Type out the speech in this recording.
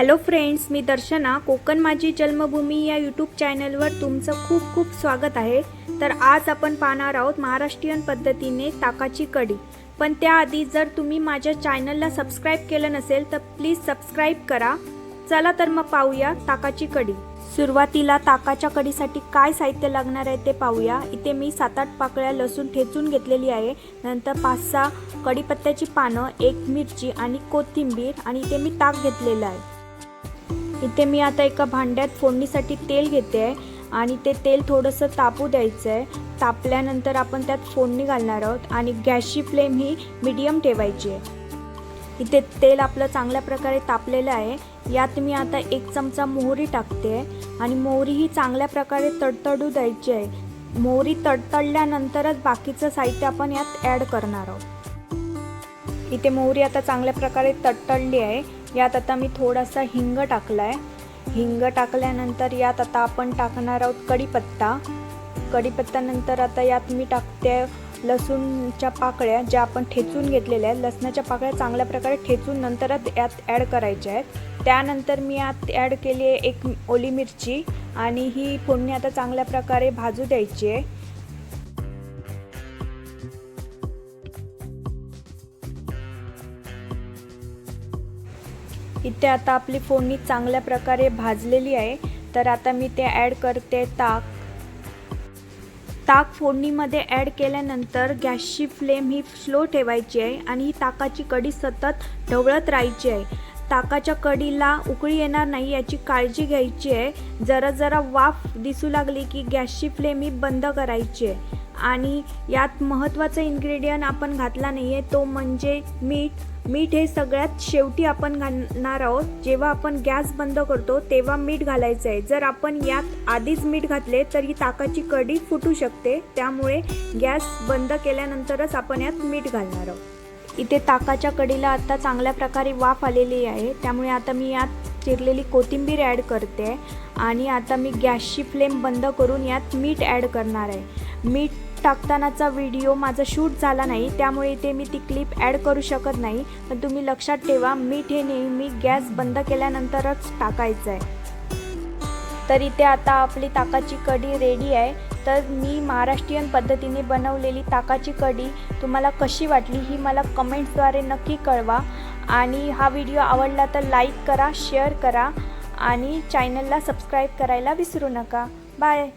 Hello friends मी दर्शना. कोकण माझी जन्मभूमी या यूट्यूब चॅनलवर तुमचं खूप खूप स्वागत आहे. तर आज आपण पाहणार आहोत महाराष्ट्रीयन पद्धतीने ताकाची कढी पण त्याआधी जर तुम्ही माझ्या चॅनलला सबस्क्राईब केलं नसेल तर प्लीज सबस्क्राईब करा. चला तर मग पाहूया ताकाची कढी सुरुवातीला ताकाच्या कढीसाठी काय साहित्य लागणार आहे ते पाहूया. इथे मी सात आठ पाकळ्या लसूण ठेचून घेतलेली आहे. नंतर पाच सहा कढीपत्त्याची पानं एक मिरची आणि कोथिंबीर आणि इथे मी ताक घेतलेलं आहे. इथे मी आता एका भांड्यात फोडणीसाठी तेल घेते आहे आणि ते तेल थोडंसं तापू द्यायचं आहे तापल्यानंतर आपण त्यात फोडणी घालणार आहोत आणि गॅसची फ्लेम ही मीडियम ठेवायची आहे. इथे तेल आपलं चांगल्या प्रकारे तापलेलं आहे. यात मी आता एक चमचा मोहरी टाकते आणि मोहरी ही चांगल्या प्रकारे तडतडू द्यायची आहे. मोहरी तडतडल्यानंतरच बाकीचं साहित्य आपण यात ॲड करणार आहोत. इथे मोहरी आता चांगल्या प्रकारे तडतडली आहे. यात आता मी थोडासा हिंग टाकला आहे हिंग टाकल्यानंतर यात आता आपण टाकणार आहोत कढीपत्ता. कढीपत्त्यानंतर आता यात मी टाकते लसूणच्या पाकळ्या ज्या आपण ठेचून घेतलेल्या आहेत. लसणाच्या पाकळ्या चांगल्या प्रकारे ठेचून नंतरच यात ॲड करायच्या आहेत. त्यानंतर मी यात ॲड केली आहे एक ओली मिरची आणि ही फोडणी आता चांगल्या प्रकारे भाजू द्यायची आहे. इथे आता आपली फोडणी चांगल्या प्रकारे भाजलेली आहे. तर आता मी ते ॲड करते ताक. ताक फोडणीमध्ये ॲड केल्यानंतर गॅसची फ्लेम ही स्लो ठेवायची आहे आणि ही ताकाची कडी सतत ढवळत राहायची आहे. ताकाच्या कडीला उकळी येणार नाही याची काळजी घ्यायची आहे. जरा जरा वाफ दिसू लागली की गॅसची फ्लेम ही बंद करायची आहे. आणि यात महत्त्वाचा इन्ग्रेडियंट आपण घातला नाही आहे तो म्हणजे मीठ. मीठ हे सगळ्यात शेवटी आपण घालणार आहोत. जेव्हा आपण गॅस बंद करतो तेव्हा मीठ घालायचं आहे. जर आपण यात आधीच मीठ घातले तर ही ताकाची कढी फुटू शकते. त्यामुळे गॅस बंद केल्यानंतरच आपण यात मीठ घालणार आहोत. इथे ताकाच्या कढीला आता चांगल्या प्रकारे वाफ आलेली आहे. त्यामुळे आता मी यात चिरलेली कोथिंबीर ॲड करते. आणि आता मी गॅसची फ्लेम बंद करून यात मीठ ॲड करणार आहे. मीठ टाकतानाचा व्हिडिओ माझा शूट झाला नाही त्यामुळे इथे मी ती क्लिप ॲड करू शकत नाही. पण तुम्ही लक्षात ठेवा मीठ हे नेहमी गॅस बंद केल्यानंतरच टाकायचं आहे तर इथे आता आपली ताकाची कढी रेडी आहे. तर मी महाराष्ट्रीयन पद्धतीने बनवलेली ताकाची कढी तुम्हाला कशी वाटली ही मला कमेंट्सद्वारे नक्की कळवा. आणि हा व्हिडिओ आवडला तर लाईक करा शेअर करा आणि चॅनलला सबस्क्राईब करायला विसरू नका. बाय